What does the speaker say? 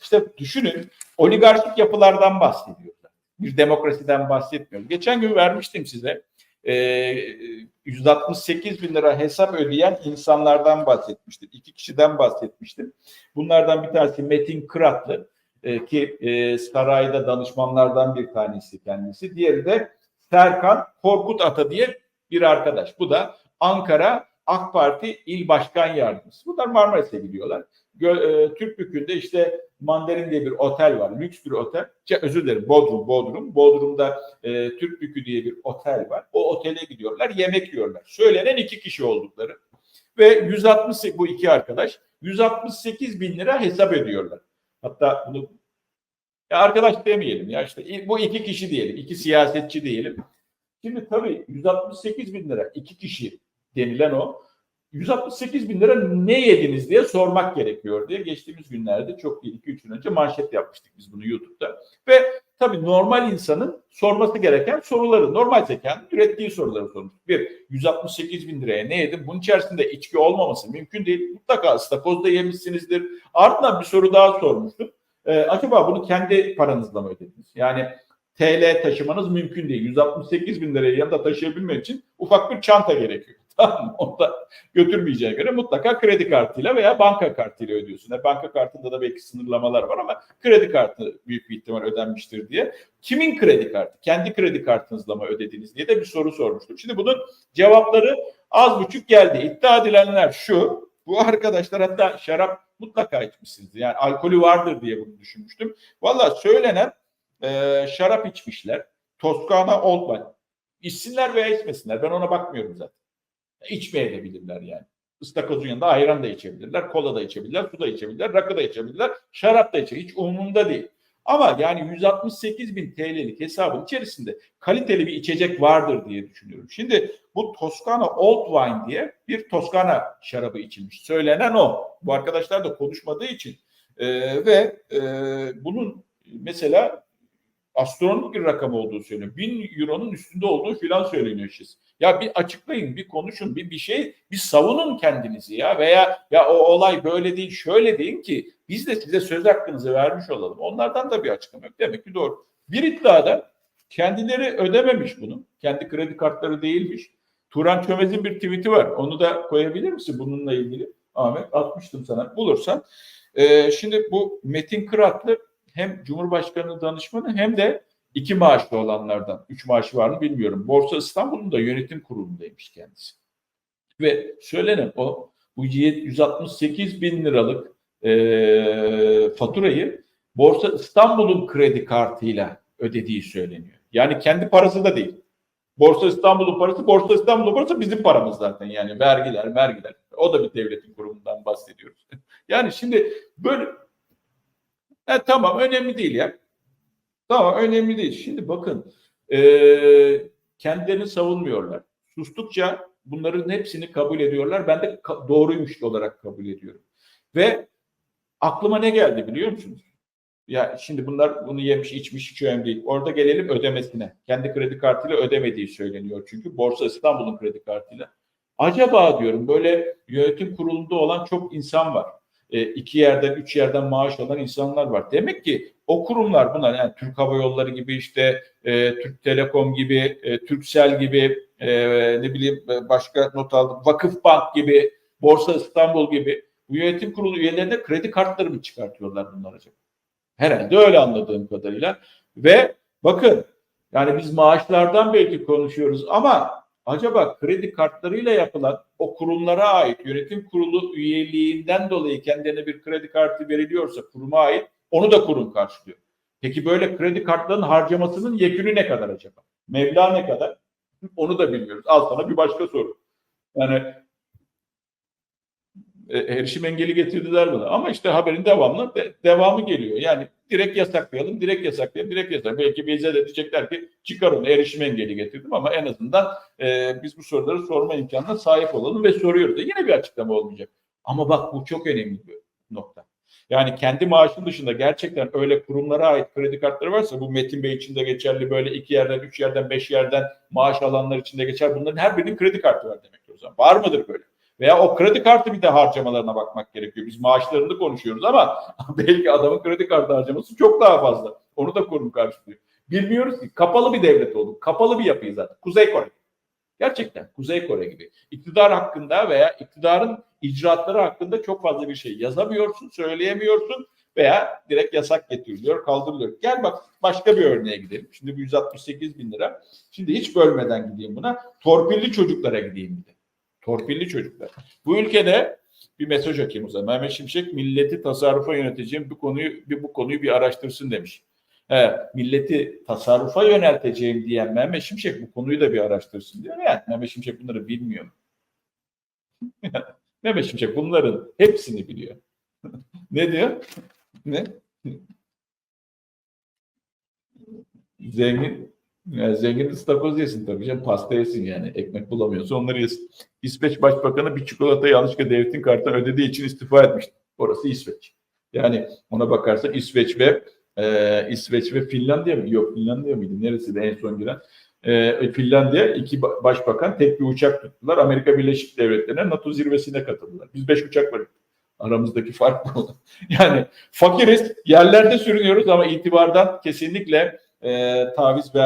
İşte düşünün oligarşik yapılardan bahsediyorlar. Bir demokrasiden bahsetmiyorum. Geçen gün vermiştim size. Ee, 168 bin lira hesap ödeyen insanlardan bahsetmiştim. İki kişiden bahsetmiştim. Bunlardan bir tanesi Metin Kıratlı e, ki e, sarayda danışmanlardan bir tanesi kendisi. Diğeri de Serkan Korkut Ata diye bir arkadaş. Bu da Ankara AK Parti İl Başkan Yardımcısı. Bunlar Marmaris'e gidiyorlar. Gö- e, Türkbükü'nde işte Mandarin diye bir otel var. Lüks bir otel. Şey, özür dilerim Bodrum, Bodrum. Bodrum'da e, Türkbükü diye bir otel var. O otele gidiyorlar, yemek yiyorlar. Söylenen iki kişi oldukları. Ve 160 bu iki arkadaş 168 bin lira hesap ödüyorlar. Hatta bunu ya arkadaş demeyelim ya işte bu iki kişi diyelim, iki siyasetçi diyelim. Şimdi tabii 168 bin lira iki kişi denilen o. 168 bin lira ne yediniz diye sormak gerekiyor diye geçtiğimiz günlerde çok değil 2-3 gün önce manşet yapmıştık biz bunu YouTube'da. Ve tabii normal insanın sorması gereken soruları, normal zekanın ürettiği soruları sormuş. Bir, 168 bin liraya ne yedim? Bunun içerisinde içki olmaması mümkün değil. Mutlaka ıstakoz da yemişsinizdir. Ardından bir soru daha sormuştum. Ee, acaba bunu kendi paranızla mı ödediniz? Yani TL taşımanız mümkün değil. 168 bin lirayı yanında taşıyabilmek için ufak bir çanta gerekiyor. Tamam? Onu götürmeyeceğine göre mutlaka kredi kartıyla veya banka kartıyla ödüyorsun. E, banka kartında da belki sınırlamalar var ama kredi kartı büyük bir ihtimal ödenmiştir diye. Kimin kredi kartı? Kendi kredi kartınızla mı ödediniz diye de bir soru sormuştum. Şimdi bunun cevapları az buçuk geldi. İddia edilenler şu. Bu arkadaşlar hatta şarap mutlaka içmişsiniz. Yani alkolü vardır diye bunu düşünmüştüm. Valla söylenen e, şarap içmişler. Toskana Old Wine. İçsinler veya içmesinler. Ben ona bakmıyorum zaten. İçmeyebilirler yani. Istakozun yanında ayran da içebilirler, kola da içebilirler, su da içebilirler, rakı da içebilirler, şarap da içebilirler. Hiç umurumda değil. Ama yani 168 bin TL'lik hesabın içerisinde kaliteli bir içecek vardır diye düşünüyorum. Şimdi bu Toskana Old Wine diye bir Toskana şarabı içilmiş. Söylenen o. Bu arkadaşlar da konuşmadığı için. Ee, ve e, bunun mesela astronomik bir rakam olduğu söyleniyor. Bin euronun üstünde olduğu filan söyleniyor işte. Ya bir açıklayın, bir konuşun, bir bir şey, bir savunun kendinizi ya veya ya o olay böyle değil, şöyle deyin ki biz de size söz hakkınızı vermiş olalım. Onlardan da bir açıklama yok. Demek ki doğru. Bir iddiada kendileri ödememiş bunu. Kendi kredi kartları değilmiş. Turan Çömez'in bir tweet'i var. Onu da koyabilir misin bununla ilgili? Ahmet atmıştım sana bulursan. Ee, şimdi bu Metin Kıratlı hem Cumhurbaşkanı danışmanı hem de iki maaşlı olanlardan. Üç maaşı var mı bilmiyorum. Borsa İstanbul'un da yönetim kurulundaymış kendisi. Ve söylenen o bu 168 bin liralık e, faturayı Borsa İstanbul'un kredi kartıyla ödediği söyleniyor. Yani kendi parası da değil. Borsa İstanbul'un parası, Borsa İstanbul'un parası bizim paramız zaten. Yani vergiler, vergiler. O da bir devletin kurumundan bahsediyoruz. yani şimdi böyle e, tamam önemli değil ya. Tamam önemli değil. Şimdi bakın e, kendilerini savunmuyorlar. Sustukça bunların hepsini kabul ediyorlar. Ben de ka- doğruymuş olarak kabul ediyorum. Ve aklıma ne geldi biliyor musunuz? Ya şimdi bunlar bunu yemiş içmiş hiç önemli değil. Orada gelelim ödemesine. Kendi kredi kartıyla ödemediği söyleniyor çünkü. Borsa İstanbul'un kredi kartıyla. Acaba diyorum böyle yönetim kurulunda olan çok insan var. E, iki yerden, üç yerden maaş alan insanlar var. Demek ki o kurumlar bunlar yani Türk Hava Yolları gibi işte e, Türk Telekom gibi, e, Türksel gibi e, ne bileyim e, başka not aldım. Vakıf Bank gibi, Borsa İstanbul gibi bu yönetim kurulu üyelerine kredi kartları mı çıkartıyorlar bunlar acaba? Herhalde öyle anladığım kadarıyla. Ve bakın yani biz maaşlardan belki konuşuyoruz ama acaba kredi kartlarıyla yapılan o kurumlara ait yönetim kurulu üyeliğinden dolayı kendilerine bir kredi kartı veriliyorsa kuruma ait onu da kurum karşılıyor. Peki böyle kredi kartlarının harcamasının yekünü ne kadar acaba? Meblağ ne kadar? Onu da bilmiyoruz. Al sana bir başka soru. Yani erişim engeli getirdiler buna. Ama işte haberin devamlı de, devamı geliyor. Yani direkt yasaklayalım, direkt yasaklayalım, direkt yasaklayalım. Belki bize de diyecekler ki çıkar onu erişim engeli getirdim ama en azından e, biz bu soruları sorma imkanına sahip olalım ve soruyoruz. Da. Yine bir açıklama olmayacak. Ama bak bu çok önemli bir nokta. Yani kendi maaşın dışında gerçekten öyle kurumlara ait kredi kartları varsa bu Metin Bey için de geçerli böyle iki yerden, üç yerden, beş yerden maaş alanlar için de geçer. Bunların her birinin kredi kartı var demektir o zaman. Var mıdır böyle? Veya o kredi kartı bir de harcamalarına bakmak gerekiyor. Biz maaşlarını konuşuyoruz ama belki adamın kredi kartı harcaması çok daha fazla. Onu da kurum karşılıyor. Bilmiyoruz ki kapalı bir devlet olduk. Kapalı bir yapıyız zaten. Kuzey Kore. Gerçekten Kuzey Kore gibi. İktidar hakkında veya iktidarın icraatları hakkında çok fazla bir şey yazamıyorsun, söyleyemiyorsun veya direkt yasak getiriliyor, kaldırılıyor. Gel bak başka bir örneğe gidelim. Şimdi bu 168 bin lira. Şimdi hiç bölmeden gideyim buna. Torpilli çocuklara gideyim bir de. Torpilli çocuklar. Bu ülkede bir mesaj okuyayım o zaman. Mehmet Şimşek milleti tasarrufa yöneteceğim bu konuyu bir bu konuyu bir araştırsın demiş. He, milleti tasarrufa yönelteceğim diyen Mehmet Şimşek bu konuyu da bir araştırsın diyor. Yani Mehmet Şimşek bunları bilmiyor? Mehmet Şimşek bunların hepsini biliyor. ne diyor? Ne? Zengin yani zengin ıstakoz yesin tabii canım. Pasta yesin yani. Ekmek bulamıyorsa onları yesin. İsveç Başbakanı bir çikolata yanlışlıkla devletin kartına ödediği için istifa etmişti. Orası İsveç. Yani ona bakarsan İsveç ve e, İsveç ve Finlandiya mı? Yok Finlandiya mıydı? Neresi de en son giren? E, Finlandiya iki ba- başbakan tek bir uçak tuttular. Amerika Birleşik Devletleri'ne NATO zirvesine katıldılar. Biz beş uçak var. Aramızdaki fark bu. yani fakiriz, yerlerde sürünüyoruz ama itibardan kesinlikle e, taviz ver